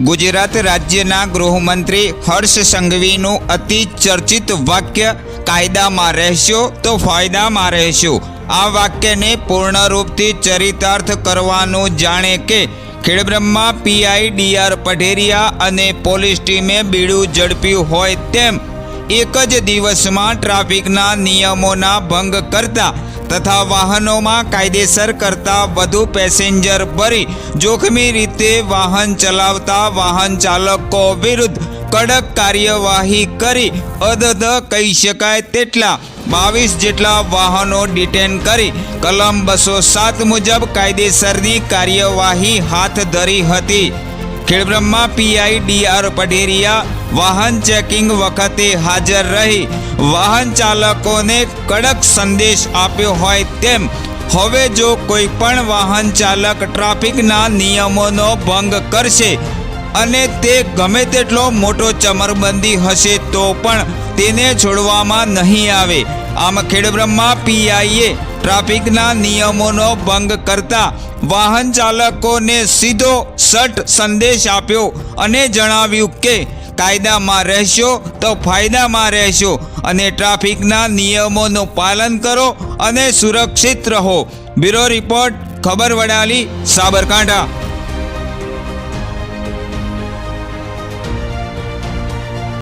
ગુજરાત રાજ્યના ગૃહમંત્રી હર્ષ સંઘવીનું અતિ ચર્ચિત વાક્ય કાયદામાં રહેશો તો ફાયદામાં રહેશો. આ વાક્યને પૂર્ણરૂપથી ચરિતાર્થ કરવાનું જાણે કે ખેડબ્રહ્મા પીઆઈ ડીઆર પઢેરિયા અને પોલીસ ટીમે બીડું ઝડપ્યું હોય તેમ એક જ દિવસમાં ટ્રાફિકના નિયમોના ભંગ કરતા તથા વાહનોમાં કાયદેસર કરતાં વધુ પેસેન્જર ભરી જોખમી રીતે વાહન ચલાવતા વાહન ચાલકો વિરુદ્ધ કડક કાર્યવાહી કરી અધધ કહી શકાય તેટલા બાવીસ જેટલા વાહનો ડિટેન કરી કલમ બસો સાત મુજબ કાયદેસરની કાર્યવાહી હાથ ધરી હતી. ખેડબ્રહ્મા પીઆઈ ડીઆર પઢેરિયા, વાહન ચેકિંગ વખતે હાજર રહી. વાહન ચાલકોને કડક સંદેશ આપ્યો હોય તેમ, હવે જો કોઈ પણ વાહન ચાલક ટ્રાફિકના નિયમોનો ભંગ કરશે અને તે ગમે તેટલો મોટો ચમરબંધી હશે તો પણ તેને છોડવામાં નહીં આવે. આમ ખેડબ્રહ્મા પીઆઈએ ટ્રાફિકના નિયમોનો ભંગ કરતા વાહન ચાલકોને સીધો સટ સંદેશ આપ્યો અને જણાવ્યું કે કાયદામાં રહેશો તો ફાયદામાં રહેશો અને ટ્રાફિકના નિયમોનું પાલન કરો અને સુરક્ષિત રહો. બ્યુરો રિપોર્ટ, ખબર વડાલી, સાબરકાંઠા.